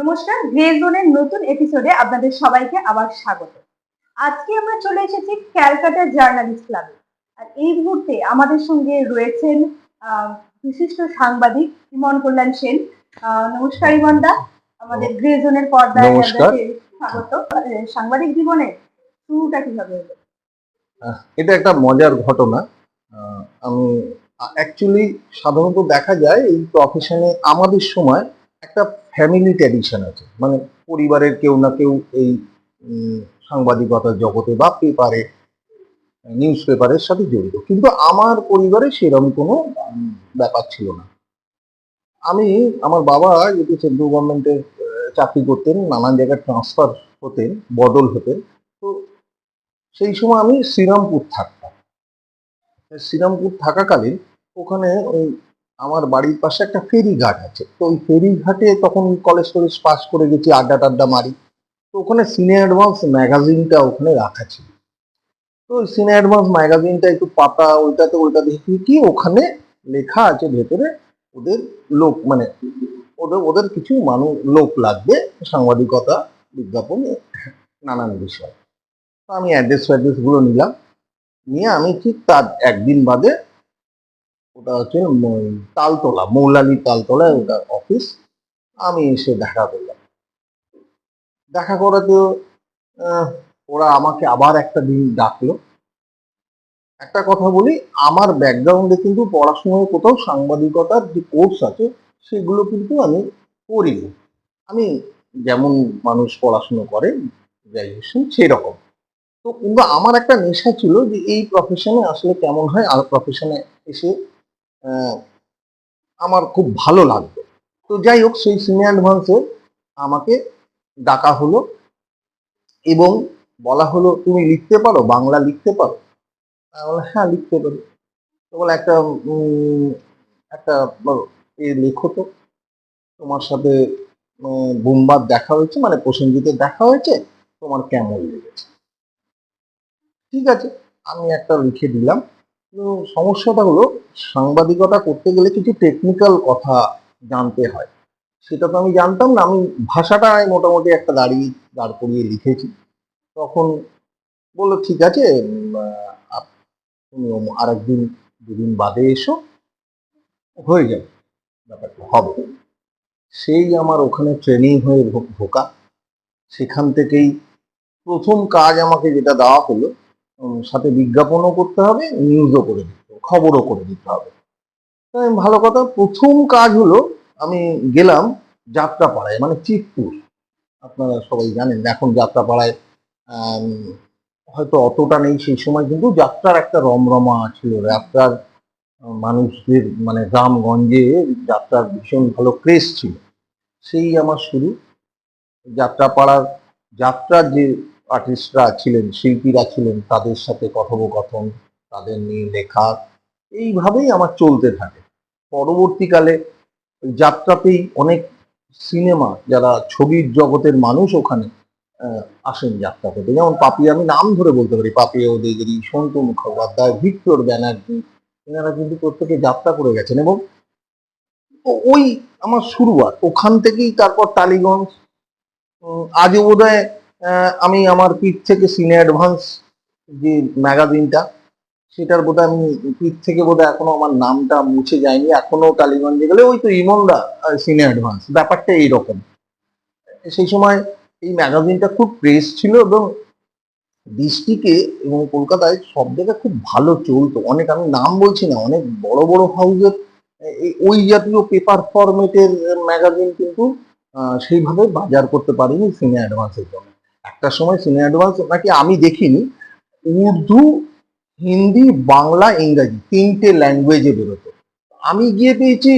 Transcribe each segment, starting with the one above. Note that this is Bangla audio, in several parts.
নমস্কার গ্রে জোনের নতুন এপিসোডে আপনাদের সবাইকে আবার স্বাগত। আজকে আমরা চলে এসেছি ক্যালকাটা জার্নালিস্ট ক্লাবে আর এই মুহূর্তে আমাদের সঙ্গে রয়েছেন বিশিষ্ট সাংবাদিক ইমন কল্যাণ সেন। নমস্কার ইমন দা। আমাদের গ্রে জোনের পর্দায় আপনাকে স্বাগত। সাংবাদিক জীবনে শুরুটা কীভাবে হলো? এটা একটা মজার ঘটনা। আমি অ্যাকচুয়ালি সাধারণত দেখা যায় এই প্রফেশনে আমাদের সময় একটা ফ্যামিলি ট্র্যাডিশন আছে। মানে পরিবারের কেউ না কেউ এই সাংবাদিকতার জগতে বা পেপারে নিউজ পেপারের সাথে জড়িত। কিন্তু আমার পরিবারে সেরকম কোনো ব্যাপার ছিল না। আমি, আমার বাবা যেহেতু সেন্ট্রাল গভর্নমেন্টের চাকরি করতেন, নানান জায়গায় ট্রান্সফার হতেন, বদল হতেন, তো সেই সময় আমি শ্রীরামপুর থাকতাম। শ্রীরামপুর থাকাকালীন ওখানে ওই আমার বাড়ির পাশে একটা ফেরি ঘাট আছে। তো ওই ফেরি ঘাটে তখন কলেজ টলেজ পাস করে গেছি আড্ডা টাড্ডা মারি। তো ওখানে সিনে অ্যাডভান্স ম্যাগাজিনটা ওখানে রাখা ছিল। তো ওই সিনে অ্যাডভান্স ম্যাগাজিনটা একটু পাতা, ওইটাতে ওইটা দেখি কি ওখানে লেখা আছে ভেতরে ওদের লোক মানে ওদের ওদের কিছু মানুষ লোক লাগবে, সাংবাদিকতা, বিজ্ঞাপন, নানান বিষয়। তো আমি অ্যাড্রেস ফ্যাড্রেসগুলো নিলাম। নিয়ে আমি ঠিক তার একদিন বাদে ওটা হচ্ছে তালতলা মৌলালি তালতলায় ওটা অফিস আমি এসে দেখা করলাম। দেখা করাতে আহ, ওরা আমাকে আবার একটা দিন ডাকলো। একটা কথা বলি আমার ব্যাকগ্রাউন্ডে কিন্তু পড়াশোনায় কোথাও সাংবাদিকতার যে কোর্স আছে সেগুলো কিন্তু আমি করিনি। আমি যেমন মানুষ পড়াশুনো করে গ্র্যাজুয়েশন সেই রকম তো কিন্তু আমার একটা নেশা ছিল যে এই প্রফেশনে আসলে কেমন হয় আর প্রফেশনে এসে আমার খুব ভালো লাগবে। তো যাই হোক সেই সিনে অ্যাডভান্সে আমাকে ডাকা হলো এবং বলা হলো তুমি লিখতে পারো? বাংলা লিখতে পারো? বললাম, হ্যাঁ লিখতে পারি। তো বলে একটা একটা বলো, এ লেখো তো। তোমার সাথে বুমবার দেখা হয়েছে মানে প্রসেনজিতের দেখা হয়েছে তোমার কেমন লেগেছে? ঠিক আছে আমি একটা লিখে দিলাম। তো সমস্যাটা হলো, সাংবাদিকতা করতে গেলে কিছু টেকনিক্যাল কথা জানতে হয়। সেটা তো আমি জানতাম না, আমি ভাষাটা আমি মোটামুটি একটা দাঁড়িয়ে দাঁড় করিয়ে লিখেছি। তখন বলল, ঠিক আছে তুমি আর একদিন দুদিন বাদে এসো। হয়ে যাবে, ব্যাপারটা হবে। সেই আমার ওখানে ট্রেনিং হয়ে ঢোকা সেখান থেকেই প্রথম কাজ আমাকে যেটা দেওয়া হলো সাথে বিজ্ঞাপনও করতে হবে নিউজও করে দিতে হবে, খবরও করে দিতে হবে। ভালো কথা, প্রথম কাজ হলো, আমি গেলাম যাত্রাপাড়ায় মানে চিতপুর। আপনারা সবাই জানেন, এখন যাত্রাপাড়ায় হয়তো অতটা নেই সেই সময়, কিন্তু যাত্রার একটা রমরমা ছিল। যাত্রার মানুষদের মানে গ্রামগঞ্জে যাত্রার ভীষণ ভালো ক্রেজ ছিল। সেই আমার শুরু। যাত্রাপাড়ার, যাত্রার যে আর্টিস্টরা ছিলেন, শিল্পীরা ছিলেন, তাদের সাথে কথোপকথন, তাদের নিয়ে লেখা, এইভাবেই আমার চলতে থাকে। পরবর্তীকালে যাত্রাতেই অনেক সিনেমা, যারা ছবির জগতের মানুষ ওখানে আসেন যাত্রা করতে। যেমন পাপি, আমি নাম ধরে বলতে পারি পাপিয়া ওদেগিরি, সন্তু মুখোপাধ্যায় ভিক্টর ব্যানার্জি, এনারা কিন্তু প্রত্যেকে যাত্রা করে গেছেন এবং ওই আমার শুরুয়াত। ওখান থেকেই তারপর টালিগঞ্জ আজও বোধ আমি আমার পিঠ থেকে সিনে অ্যাডভান্স যে ম্যাগাজিনটা, সেটার বোধহয় আমি পিঠ থেকে বোধহয় এখনও আমার নামটা মুছে যায়নি, এখনও টালিগঞ্জে গেলে ওই তো ইমনদা সিনে অ্যাডভান্স, ব্যাপারটা এইরকম। সেই সময় এই ম্যাগাজিনটা খুব প্রেস ছিল এবং ডিস্ট্রিক্টে এবং কলকাতায় সব জায়গায় খুব ভালো চলতো। অনেক, আমি নাম বলছি না, অনেক বড় বড় হাউসের ওই জাতীয় পেপার ফরম্যাটের ম্যাগাজিন কিন্তু সেইভাবে বাজার করতে পারিনি সিনে অ্যাডভান্সের জন্য। একটা সময় সিনে অ্যাডভান্স নাকি আমি দেখিনি, উর্দু, হিন্দি, বাংলা, ইংরাজি তিনটে ল্যাঙ্গুয়েজে বেরোতো। আমি গিয়ে পেয়েছি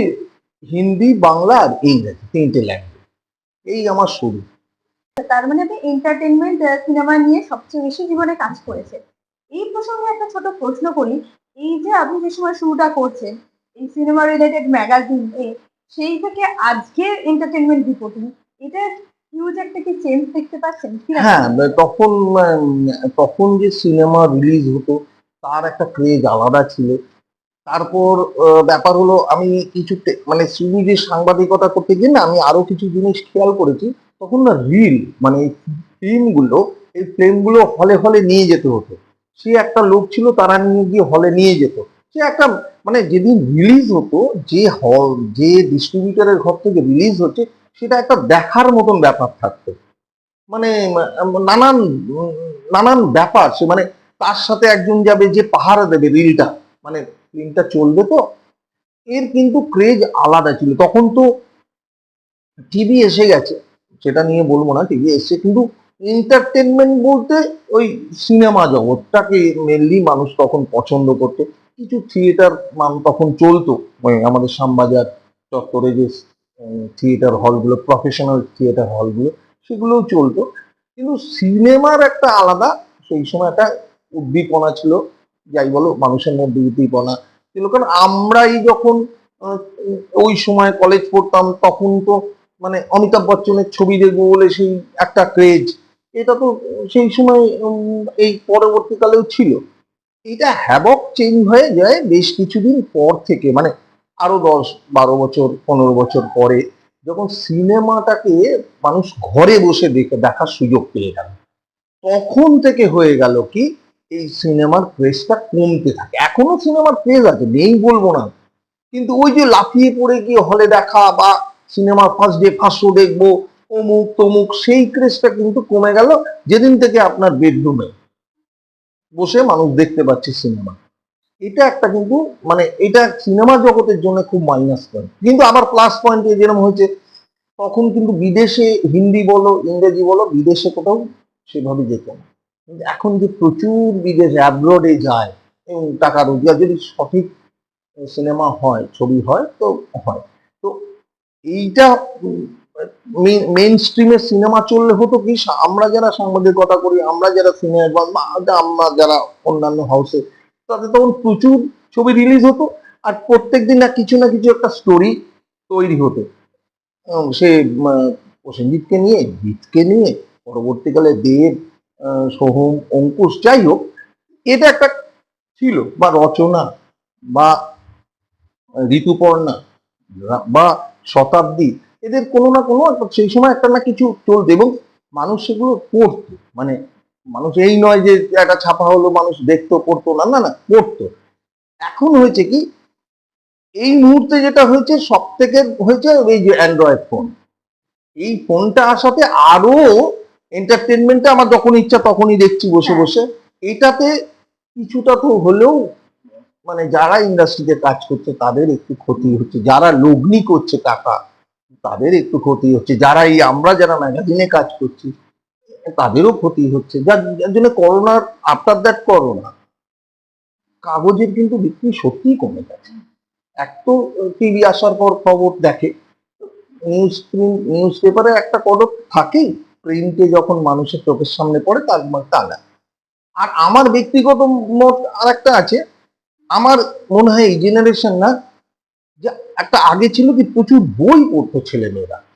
হিন্দি, বাংলা আর ইংরাজি তিনটে ল্যাঙ্গুয়েজ এই আমার শুরু। তার মানে আপনি এন্টারটেনমেন্ট সিনেমা নিয়ে সবচেয়ে বেশি জীবনে কাজ করেছেন। এই প্রসঙ্গে একটা ছোট প্রশ্ন করি। এই যে আপনি যে সময় শুরুটা করছেন, এই সিনেমা রিলেটেড ম্যাগাজিন সেই থেকে আজকের এন্টারটেনমেন্ট রিপোর্টিং এটা হ্যাঁ তখন তখন যে সিনেমা রিলিজ হতো, তার একটা ক্রেজ আলাদা ছিল। তারপর ব্যাপার হলো, আমি কিছু মানে শুধু যে সাংবাদিকতা করতে গিয়ে না, আমি আরও কিছু জিনিস খেয়াল করেছি, তখন না রিল মানে ফিল্মগুলো এই ফিল্মগুলো হলে হলে নিয়ে যেতে হতো। সে একটা লোক ছিল, তারা নিয়ে গিয়ে হলে নিয়ে যেত। সে একটা মানে যেদিন রিলিজ হতো, যে হল, যে ডিস্ট্রিবিউটারের ঘর থেকে রিলিজ হচ্ছে সেটা একটা দেখার মতন ব্যাপার থাকতো। মানে নানান নানান ব্যাপার। সে মানে তার সাথে একজন যাবে যে পাহারা দেবে রিলটা। মানে ফিল্মটা চলবে তো। এর কিন্তু ক্রেজ আলাদা ছিল। তখন তো টিভি এসে গেছে। সেটা নিয়ে বলব না টিভি এসছে। কিন্তু এন্টারটেনমেন্ট বলতে ওই সিনেমা জগৎটাকে মেনলি মানুষ তখন পছন্দ করতো। কিছু থিয়েটার মান তখন চলতো। আমাদের শ্যামবাজার চত্বরে যে থিয়েটার হলগুলো, প্রফেশনাল থিয়েটার হলগুলো, সেগুলোও চলতো। কিন্তু সিনেমার একটা আলাদা, সেই সময় একটা উদ্দীপনা ছিল, যাই বলো, মানুষের মধ্যে উদ্দীপনা ছিল। কারণ আমরাই যখন ওই সময় কলেজ পড়তাম, তখন তো মানে অমিতাভ বচ্চনের ছবি দেখব বলে সেই একটা ক্রেজ এটা তো সেই সময় এই পরবর্তীকালেও ছিল। এটা হ্যাবক চেঞ্জ হয়ে যায় বেশ কিছুদিন পর থেকে মানে আরও দশ, বারো বছর, পনেরো বছর পরে যখন সিনেমাটাকে মানুষ ঘরে বসে দেখে, দেখার সুযোগ পেয়ে গেল। তখন থেকে হয়ে গেল কি, এই সিনেমার ক্রেজটা কমতে থাকে। এখনও সিনেমার ক্রেজ আছে, নেই বলব না। কিন্তু ওই যে লাফিয়ে পড়ে গিয়ে হলে দেখা বা সিনেমার ফার্স্ট ডে ফার্স্ট শো দেখব, অমুক, তমুক, সেই ক্রেজটা কিন্তু কমে গেল। যেদিন থেকে আপনার বেডরুমে বসে মানুষ দেখতে পাচ্ছে সিনেমা। এটা একটা কিন্তু মানে এটা সিনেমা জগতের জন্য খুব মাইনাস পয়েন্ট কিন্তু আবার প্লাস পয়েন্ট যেরকম হয়েছে, তখন কিন্তু বিদেশে হিন্দি বলো, ইংরেজি বলো, বিদেশে কোথাও সেভাবে যেত না। কিন্তু এখন যে প্রচুর বিদেশে অ্যাব্রডে যায়, এবং টাকা রোজগার যদি সঠিক সিনেমা হয়, ছবি হয়, তো হয়। তো এইটা মেন স্ট্রিমের সিনেমা চললে হতো কি, আমরা যারা সাংবাদিকতা করি, আমরা যারা সিনেমা বা আমরা যারা অন্যান্য হাউসে তাতে তখন প্রচুর ছবি রিলিজ হতো আর প্রত্যেক দিন না কিছু না কিছু একটা স্টোরি তৈরি হতো। সে প্রসেনজিৎকে নিয়ে, জিৎকে নিয়ে, পরবর্তীকালে দেব সোহম, অঙ্কুশ, যাই হোক, এটা একটা ছিল, বা রচনা, বা ঋতুপর্ণা, বা শতাব্দী, এদের কোনো না কোনো, সেই সময় একটা না কিছু চলতো এবং মানুষ সেগুলো পড়তো মানে মানুষ এই নয় যে একটা ছাপা হলো মানুষ দেখতো পড়তো না না না পড়তো। এখন হয়েছে কি এই মুহূর্তে যেটা হয়েছে সব থেকে হয়েছে এই যে অ্যান্ড্রয়েড ফোন এই ফোনটা আসাতে আরও এন্টারটেনমেন্টটা আমার যখন ইচ্ছা তখনই দেখছি বসে হ্যাঁ। বসে। এটাতে কিছুটা তো হলেও মানে যারা ইন্ডাস্ট্রিতে কাজ করছে তাদের একটু ক্ষতি হচ্ছে। যারা লগ্নি করছে টাকা তাদের একটু ক্ষতি হচ্ছে। যারা এই আমরা যারা ম্যাগাজিনে কাজ করছি তাদেরও ক্ষতি হচ্ছে। যার যার জন্য করোনার আফটার দ্যাট করোনা, কাগজের কিন্তু বিক্রি সত্যিই কমে গেছে। এক তো টিভি আসার পর খবর দেখে নিউজ নিউজ পেপারে একটা কদর থাকেই প্রিন্টে যখন মানুষের চোখের সামনে পড়ে, তার ম- তা আর আমার ব্যক্তিগত মত আর একটা আছে, আমার মনে হয় এই জেনারেশন না, যে একটা আগে ছিল কি প্রচুর বই পড়তো ছেলেমেয়েরা।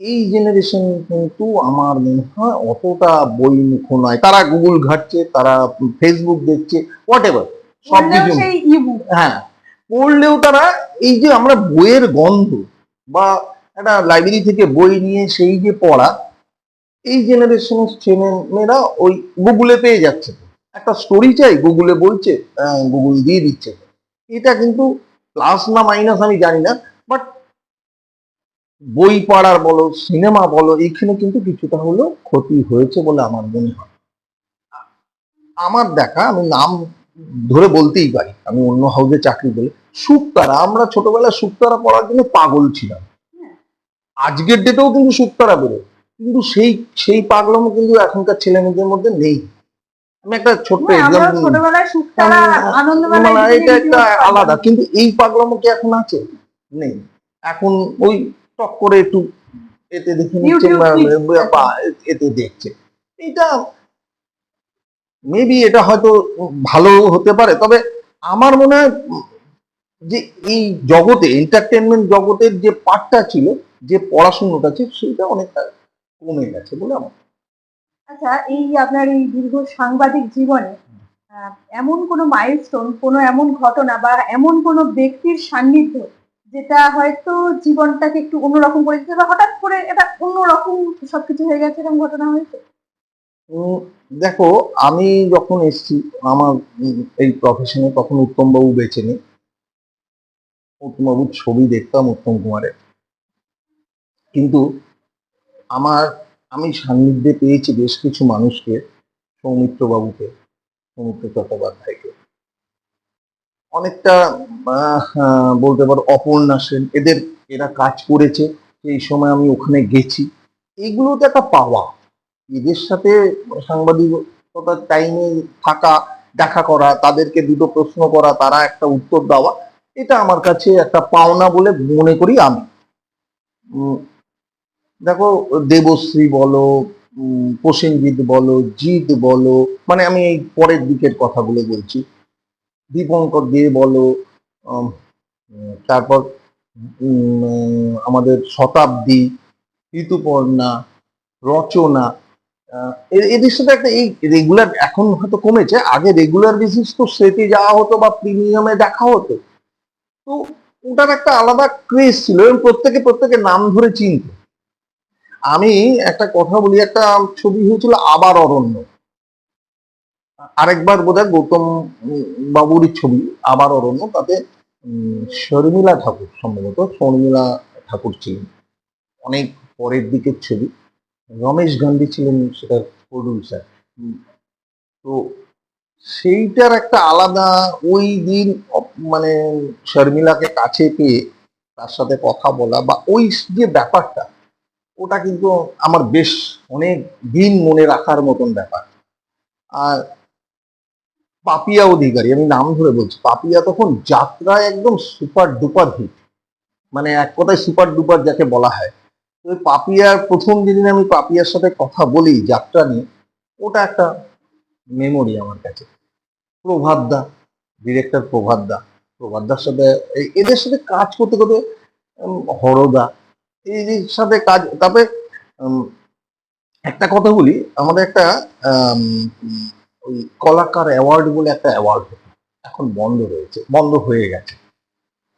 এই জেনারেশন কিন্তু আমার মনে হয় অতটা বই মুখ নয়। তারা গুগল ঘাটছে তারা ফেসবুক দেখছে হোয়াট এভার সব কিছু হ্যাঁ পড়লেও তারা এই যে আমরা বইয়ের গন্ধ বা একটা লাইব্রেরি থেকে বই নিয়ে সেই যে পড়া এই জেনারেশনের ছেলে মেয়েরা ওই গুগলে পেয়ে যাচ্ছে। একটা স্টোরি চাই গুগলে বলছে গুগল দিয়ে দিচ্ছে। এটা কিন্তু প্লাস না মাইনাস আমি জানি না বাট বই পড়ার বলো সিনেমা বলো এইখানে কিন্তু কিছুটা হলেও ক্ষতি হয়েছে বলে আমার মনে হয়। আমার দেখা আমি নাম ধরে বলতেই পারি আমি অন্য হাউসে চাকরি করি। সুক্তারা আমরা ছোটবেলায় সুক্তারা পড়ার জন্য পাগল ছিলাম। আজকের ডেটেও কিন্তু সুক্তারা বেরোয়। কিন্তু সেই সেই পাগলামো কিন্তু এখনকার ছেলে মেয়েদের মধ্যে নেই। আমি একটা ছোট্ট মানে এটা একটা আলাদা কিন্তু এই পাগলামো কি এখন আছে? নেই। এখন ওই টক করে একটু এতে দেখে নিচ্ছে বা- এতে দেখছে। এটা মেবি এটা হয়তো ভালো হতে পারে তবে আমার মনে হয় যে এই জগতে এন্টারটেনমেন্ট জগতের যে পার্টটা ছিল যে পড়াশোনাটা ছিল সেটা অনেকটা কমে গেছে বলে আমার আচ্ছা এই আপনার এই দীর্ঘ সাংবাদিক জীবনে এমন কোনো মাইলস্টোন কোনো এমন ঘটনা বা এমন কোনো ব্যক্তির সান্নিধ্য যেটা হয়তো জীবনটাকে একটু অন্যরকম করে দিতে বা হঠাৎ করে এটা অন্যরকম সবকিছু হয়ে গেছে এরকম ঘটনা হয়েছে? দেখো, আমি যখন এসছি, আমার এই প্রফেশনে তখন উত্তমবাবু বেঁচে নেই। উত্তমবাবুর ছবি দেখতাম উত্তম কুমারের। কিন্তু আমার, আমি সান্নিধ্যে পেয়েছি বেশ কিছু মানুষকে সৌমিত্র বাবুকে সৌমিত্র চট্টোপাধ্যায়কে। অনেকটা বলতে পারো, অপর্ণা সেন, এদের, এরা কাজ করেছে সেই সময় আমি ওখানে গেছি। এইগুলো তো একটা পাওয়া। এদের সাথে সাংবাদিকতার টাইমে থাকা, দেখা করা, তাদেরকে দুটো প্রশ্ন করা, তারা একটা উত্তর দেওয়া, এটা আমার কাছে একটা পাওনা বলে মনে করি আমি। দেখো, দেবশ্রী বলো প্রসেনজিৎ বলো, জিৎ বলো মানে আমি এই পরের দিকের কথাগুলো বলছি। দীপঙ্কর দে বলো তারপর আমাদের শতাব্দী, ঋতুপর্ণা, রচনা এদের সাথে একটা এই রেগুলার এখন হয়তো কমেছে, আগে রেগুলার বেসিস তো সেটে যাওয়া হতো বা প্রিমিয়ামে দেখা হতো। তো ওটার একটা আলাদা ক্রেজ ছিল, এবং প্রত্যেকে প্রত্যেকে নাম ধরে চিনত। আমি একটা কথা বলি, একটা ছবি হয়েছিল আবার অরণ্য। আরেকবার বোধহয় গৌতম বাবুরই ছবি, আবার অরণ্য, তাতে শর্মিলা ঠাকুর সম্ভবত, শর্মিলা ঠাকুর ছিলেন। অনেক পরের দিকের ছবি। রমেশ গান্ধী ছিলেন সেটার প্রডিউসার তো সেইটার একটা আলাদা ওই দিন মানে শর্মিলাকে কাছে পেয়ে তার সাথে কথা বলা বা ওই যে ব্যাপারটা, ওটা কিন্তু আমার বেশ অনেক দিন মনে রাখার মতন ব্যাপার। আর পাপিয়া অধিকারী, আমি নাম ধরে বলছি, পাপিয়া তখন যাত্রায় একদম সুপার ডুপার হিট মানে এক কথায় সুপার ডুপার যাকে বলা হয়। তো পাপিয়ার প্রথম যেদিন আমি পাপিয়ার সাথে কথা বলি যাত্রা নিয়ে, ওটা একটা মেমোরি আমার কাছে। প্রভাতদা ডিরেক্টর প্রভাতদা। প্রভাতদার সাথে এদের সাথে কাজ করতে করতে হরদা, এদের সাথে কাজ তারপরে একটা কথা বলি, আমাদের একটা ওই কলাকার অ্যাওয়ার্ড বলে একটা অ্যাওয়ার্ড এখন বন্ধ রয়েছে, বন্ধ হয়ে গেছে।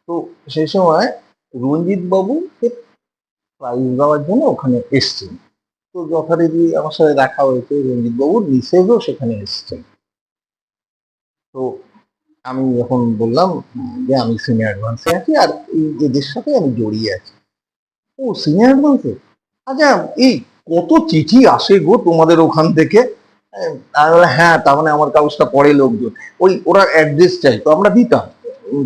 তো সেই সময় রঞ্জিত বাবুকে প্রাইজ দেওয়ার জন্য ওখানে এসছেন। তো যথারীতি আমার সাথে দেখা হয়েছে রঞ্জিত বাবুর মিসেজও সেখানে এসছেন। তো আমি যখন বললাম যে আমি সিনিয়র অ্যাডভান্সে আছি আর এই এদের সাথে আমি জড়িয়ে আছি। ও সিনিয়র অ্যাডভান্সে আচ্ছা এই কত চিঠি আসে গো তোমাদের ওখান থেকে? আমি বললাম, হ্যাঁ তার মানে আমার কাগজটা পড়ে লোকজন। ওই ওরা অ্যাড্রেস চাই তো আমরা দিতাম।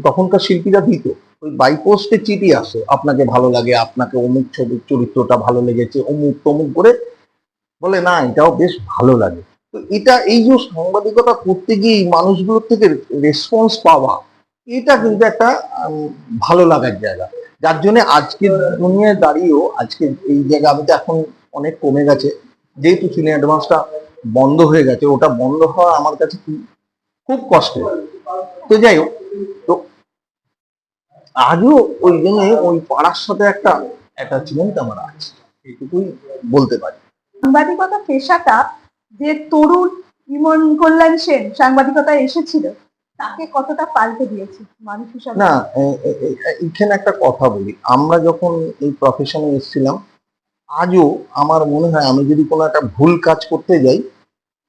তখনকার শিল্পীরা দিত। ওই বাই পোস্টে চিঠি আসে আপনাকে ভালো লাগে আপনাকে অমুক ছবির চরিত্রটা ভালো লেগেছে। অমুক তমুক করে বলে না এটাও বেশ ভালো লাগে। তো এটা এই যে সাংবাদিকতা করতে গিয়ে মানুষগুলোর থেকে রেসপন্স পাওয়া এটা কিন্তু একটা ভালো লাগার জায়গা। যার জন্য আজকের দুনিয়ায় দাঁড়িয়েও আজকে এই জায়গা আমি তো এখন অনেক কমে গেছে। যেহেতু সিনে অ্যাডভান্সটা বন্ধ হয়ে গেছে ওটা বন্ধ হওয়া আমার কাছে খুব- কষ্টের। তো যাই হোক তো আজও ওই জন্য ওই পাড়ার সাথে একটা অ্যাটাচমেন্ট আমার আছে এইটুকুই বলতে পারি। সাংবাদিকতা পেশাটা যে তরুণ ইমন কল্যাণ সেন সাংবাদিকতায় এসেছিল তাকে কতটা পাল্টে দিয়েছে মানুষ হিসাবে? না এ- এ- এ- এইখানে একটা কথা বলি। আমরা যখন এই প্রফেশনে এসেছিলাম আজও আমার মনে হয়, আমি যদি কোনো একটা ভুল কাজ করতে যাই,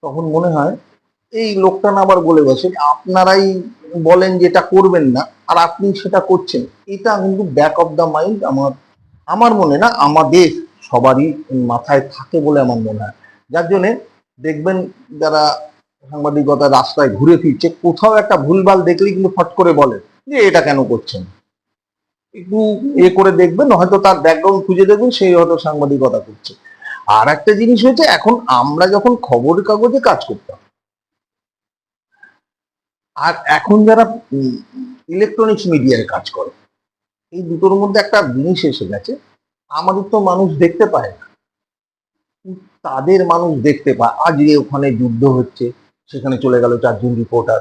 তখন মনে হয় এই লোকটা না আবার বলে বসে আপনারাই বলেন যেটা করবেন না, আর আপনি সেটা করছেন। এটা কিন্তু ব্যাক অফ দ্য মাইন্ড আমার আমার মনে না আমাদের সবারই মাথায় থাকে বলে আমার মনে হয়। যার জন্যে দেখবেন যারা সাংবাদিকতা রাস্তায় ঘুরে ফিরছে, কোথাও একটা ভুলভাল দেখলেই কিন্তু ফট করে বলে যে এটা কেন করছেন? একটু এ করে দেখবেন, হয়তো তার ব্যাকগ্রাউন্ড খুঁজে দেখবেন সেই হয়তো সাংবাদিকতা করছে। আর একটা জিনিস হয়েছে, এখন আমরা যখন খবরের কাগজে কাজ করতাম, আর এখন যারা ইলেকট্রনিক্স মিডিয়ায় কাজ করে, এই দুটোর মধ্যে একটা জিনিস এসে গেছে, আমাদের তো মানুষ দেখতে পায় না। তাদের মানুষ দেখতে পায়, আজকে ওখানে যুদ্ধ হচ্ছে, সেখানে চলে গেল চারজন রিপোর্টার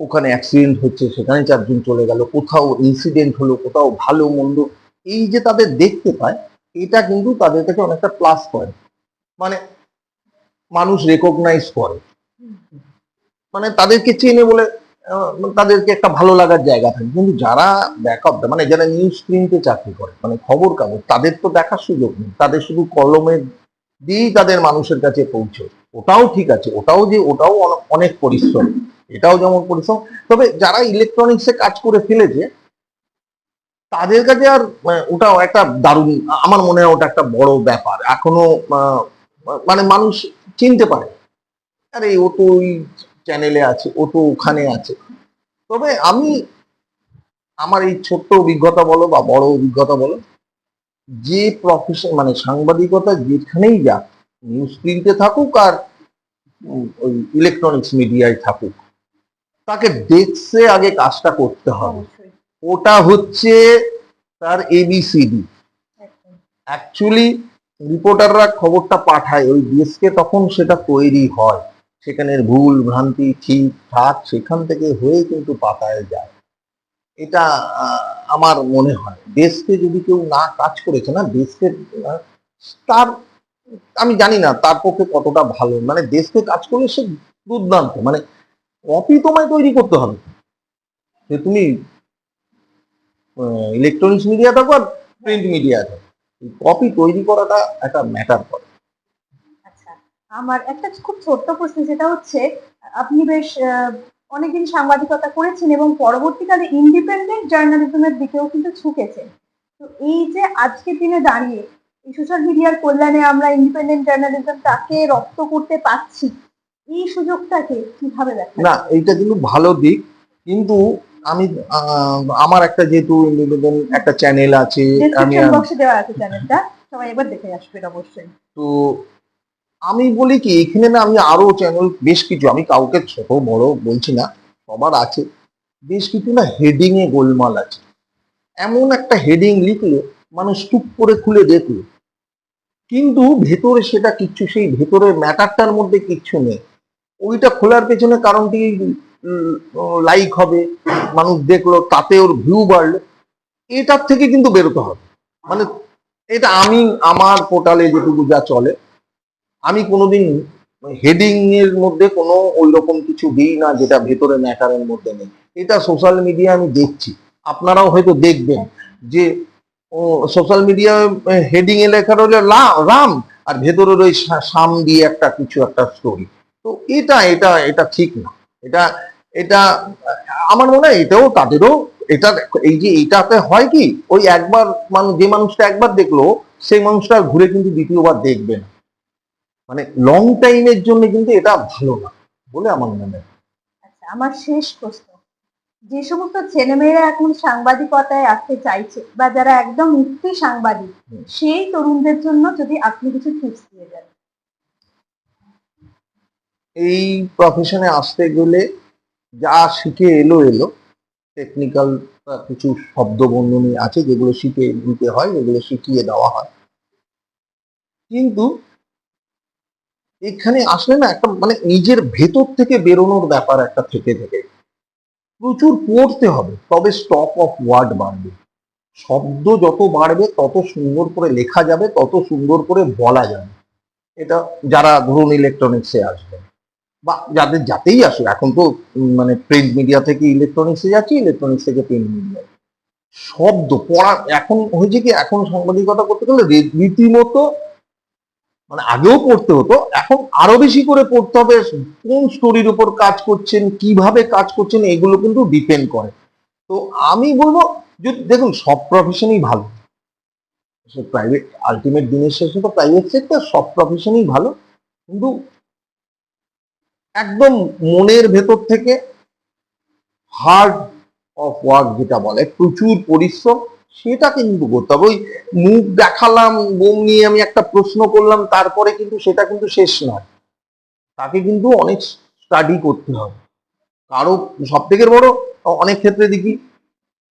ওখানে অ্যাক্সিডেন্ট হচ্ছে সেখানে চারজন চলে গেল কোথাও ইনসিডেন্ট হলো কোথাও ভালো মন্দ এই যে তাদের দেখতে পায় এটা কিন্তু তাদের কাছে অনেকটা প্লাস পয়েন্ট মানে মানুষ রেকগনাইজ করে। মানে তাদেরকে চেনে বলে আহ, তাদেরকে একটা ভালো লাগার জায়গা থাকে। কিন্তু যারা ব্যাকআপ মানে যারা নিউজ প্রিন্টে চাকরি করে মানে খবর কাগজ তাদের তো দেখার সুযোগ নেই। তাদের শুধু কলমের দিয়েই তাদের মানুষের কাছে পৌঁছে। ওটাও ঠিক আছে ওটাও যে ওটাও অনে- অনেক পরিশ্রম। এটাও যেমন পরিশ্রম তবে যারা ইলেকট্রনিক্সে কাজ করে ফেলেছে তাদের কাছে আর আহ, ওটাও একটা দারুণ আমার মনে হয় ওটা একটা বড় ব্যাপার। এখনও মানে মানুষ চিনতে পারে। আরে ও তো ওই চ্যানেলে আছে ও তো ওখানে আছে। তবে আমি আমার এই ছোট্ট অভিজ্ঞতা বলো বা বড় অভিজ্ঞতা বলো যে প্রফেশন মানে সাংবাদিকতা যেখানেই যাক নিউজ প্রিন্টে থাকুক আর ওই ইলেকট্রনিক্স মিডিয়ায় থাকুক তাকে ডেস্কে আগে কাজটা করতে হবে। ওটা হচ্ছে তার এবিসিডি। অ্যাকচুয়ালি রিপোর্টাররা খবরটা পাঠায় ওই ডেস্কে তখন সেটা তৈরি হয়। সেখানের ভুল ভ্রান্তি ঠিক ঠাক সেখান থেকে হয়ে কিন্তু পাতায় যায়। এটা আমার মনে হয়। ডেস্কে যদি কেউ না কাজ করেছে না ডেস্কে তার আমি জানি না তার পক্ষে কতটা ভালো। মানে ডেস্কে কাজ করলে সে দুর্দান্ত। মানে কপি তোমায় তৈরি করতে হবে। যে তুমি ইলেকট্রনিক্স মিডিয়া থাকো আর প্রিন্ট মিডিয়া থাকো। কপি তৈরি করাটা একটা ম্যাটার করে। আচ্ছা আমার একটা খুব ছোট্ট প্রশ্ন যেটা হচ্ছে, আপনি বেশ অনেকদিন সাংবাদিকতা করেছেন এবং পরবর্তীকালে ইন্ডিপেন্ডেন্ট জার্নালিজমের দিকেও কিন্তু ঝুঁকেছেন। তো এই যে আজকের দিনে দাঁড়িয়ে এই সোশ্যাল মিডিয়ার কল্যাণে আমরা ইন্ডিপেন্ডেন্ট জার্নালিজমটাকে রপ্ত করতে পারছি এই সুযোগটাকে কীভাবে দেখা না এইটা কিন্তু ভালো দিক কিন্তু আমি আমার একটা যেহেতু independent একটা চ্যানেল আছে আমি বক্সে দেওয়া আছে চ্যানেলটা সবাই এবার দেখে আসবেন অবশ্যই। তো আমি বলি কি এখানে না আমি আরও চ্যানেল বেশ কিছু আমি কাউকে ছোট বড় বলছি না সবার আছে। বেশ কিছু না হেডিং এ গোলমাল আছে। এমন একটা হেডিং লিখলো মানুষ টুক করে খুলে দেখল। কিন্তু ভেতরে সেটা কিচ্ছু সেই ভেতরের ম্যাটারটার মধ্যে কিচ্ছু নেই। ওইটা খোলার পেছনে কারণটি লাইক হবে, মানুষ দেখল, তাতে ওর ভিউ বাড়লো। এটার থেকে কিন্তু বেরোতে হবে। মানে এটা আমি, আমার পোর্টালে যেটুকু যা চলে, আমি কোনোদিন হেডিং এর মধ্যে কোনো ওই রকম কিছু দিই না, যেটা ভেতরে ম্যাটারের মধ্যে নেই। এটা সোশ্যাল মিডিয়া আমি দেখছি। আপনারাও হয়তো দেখবেন যে সোশ্যাল মিডিয়া হেডিং এ লেখা রইল রাম, আর ভেতরের ওই সা- সাম দিয়ে একটা কিছু, একটা স্টোরি তো এটা এটা এটা ঠিক না। এটা এটা আমার মনে হয় এটাও তাদেরও এটা এই যে এইটাতে হয় কি ওই একবার মানুষ যে মানুষটা একবার দেখল সেই মানুষটা আর ঘুরে কিন্তু দ্বিতীয়বার দেখবে না। মানে লং টাইমের জন্য কিন্তু এটা ভালো না বলে আমার মনে হয়। আচ্ছা আমার শেষ প্রশ্ন। যে সমস্ত ছেলেমেয়েরা এখন সাংবাদিকতায় আসতে চাইছে বা যারা একদম উঠতি সাংবাদিক সেই তরুণদের জন্য যদি আপনি কিছু টিপস দিয়ে দেন। এই প্রফেশনে আসতে গেলে যা শিখে এলো এলো। টেকনিক্যাল কিছু শব্দ বন্ধনী আছে যেগুলো শিখে দিতে হয়, যেগুলো শিখিয়ে দেওয়া হয়। কিন্তু এখানে আসলে না একটা মানে নিজের ভেতর থেকে বেরোনোর ব্যাপার একটা থেকে থেকে। প্রচুর পড়তে হবে, তবে স্টক অফ ওয়ার্ড বাড়বে। শব্দ যত বাড়বে, তত সুন্দর করে লেখা যাবে, তত সুন্দর করে বলা যাবে। এটা যারা ধরুন ইলেকট্রনিক্সে আসবে বা যাদের যাতেই আসুক, এখন তো মানে প্রিন্ট মিডিয়া থেকে ইলেকট্রনিক্সে যাচ্ছে ইলেকট্রনিক্স থেকে প্রিন্ট মিডিয়া শব্দ, পড়া, এখন হয়েছে কি, এখন সাংবাদিকতা করতে গেলে রীতিমতো মানে আগেও পড়তে হতো, এখন আরও বেশি করে পড়তে হবে, কোন স্টোরির উপর কাজ করছেন, কীভাবে কাজ করছেন, এগুলো কিন্তু ডিপেন্ড করে। তো আমি বলব, যে দেখুন, সব প্রফেশনই ভালো। প্রাইভেট আলটিমেট দিনের শেষে তো প্রাইভেট সেক্টর সব প্রফেশনই ভালো। কিন্তু একদম মনের ভেতর থেকে হার্ড অফ ওয়ার্ক যেটা বলে, প্রচুর পরিশ্রম সেটা কিন্তু করতে হবে। ওই মুখ দেখালাম, বোম নিয়ে আমি একটা প্রশ্ন করলাম, তারপরে কিন্তু সেটা কিন্তু শেষ নয়। তাকে কিন্তু অনেক স্টাডি করতে হবে। কারও সব থেকে বড়, অনেক ক্ষেত্রে দেখি,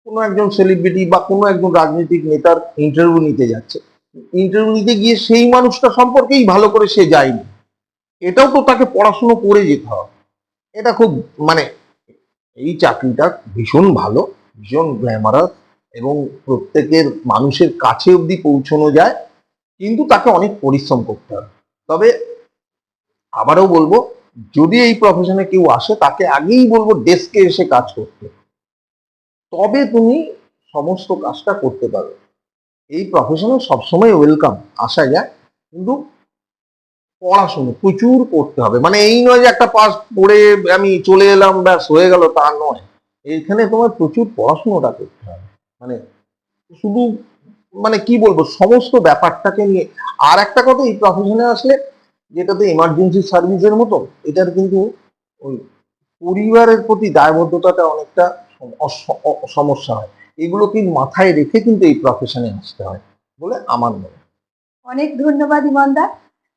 কোনো একজন সেলিব্রিটি বা কোনো একজন রাজনৈতিক নেতার ইন্টারভিউ নিতে যাচ্ছে। ইন্টারভিউ নিতে গিয়ে সেই মানুষটা সম্পর্কেই ভালো করে সে যায়নি। এটাও তো তাকে পড়াশুনো করে যেতে হবে। এটা খুব মানে এই চাকরিটা ভীষণ ভালো, ভীষণ গ্ল্যামারাস এবং প্রত্যেকের মানুষের কাছে অবধি পৌঁছানো যায়, কিন্তু তাকে অনেক পরিশ্রম করতে হবে। তবে আবারও বলব, যদি এই প্রফেশনে কেউ আসে, তাকে আগেই বলব ডেস্কে এসে কাজ করতে। তবে তুমি সমস্ত কাজটা করতে পারবে এই প্রফেশনে সবসময় ওয়েলকাম আসা যায়, কিন্তু পড়াশুনো, প্রচুর করতে হবে। মানে এই নয় যে একটা পাস পড়ে আমি চলে এলাম, ব্যাস, হয়ে গেল, তা নয়। এইখানে তোমার প্রচুর পড়াশুনোটা করতে হবে। মানে শুধু মানে কি বলব, সমস্ত ব্যাপারটাকে নিয়ে। আর একটা কথা, এই প্রফেশনে আসলে যেটাতে এমার্জেন্সি সার্ভিসের মতো, এটার কিন্তু ওই পরিবারের প্রতি দায়বদ্ধতাটা অনেকটা সমস্যা হয়। এগুলো কি মাথায় রেখে কিন্তু এই প্রফেশনে আসতে হয়, বলে আমার মনে অনেক ধন্যবাদ ইমনদা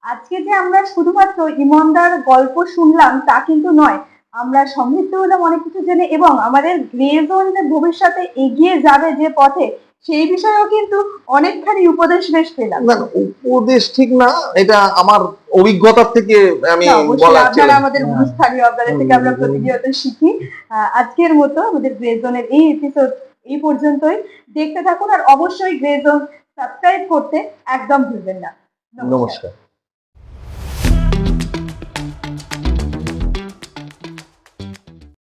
আজকে যে আমরা শুধুমাত্র ইমনদার গল্প শুনলাম তা কিন্তু নয় আমরা সমৃদ্ধ হলাম অনেক কিছু জেনে এবং আমাদের গ্রে জোন যে ভবিষ্যতে এগিয়ে যাবে যে পথে সেই বিষয়েও কিন্তু অনেকখানি উপদেশ বেশ পেলাম। না উপদেশ ঠিক না এটা আমার অভিজ্ঞতার থেকে আমি আপনারা আমাদের হ্যাঁ। গুরুস্থানীয় আপনাদের থেকে আমরা প্রতিনিয়ত শিখি। আহ, আজকের মতো আমাদের গ্রে জোনের এই এপিসোড এই পর্যন্তই। দেখতে থাকুন আর অবশ্যই গ্রে জোন সাবস্ক্রাইব করতে একদম ভুলবেন না। নমস্কার।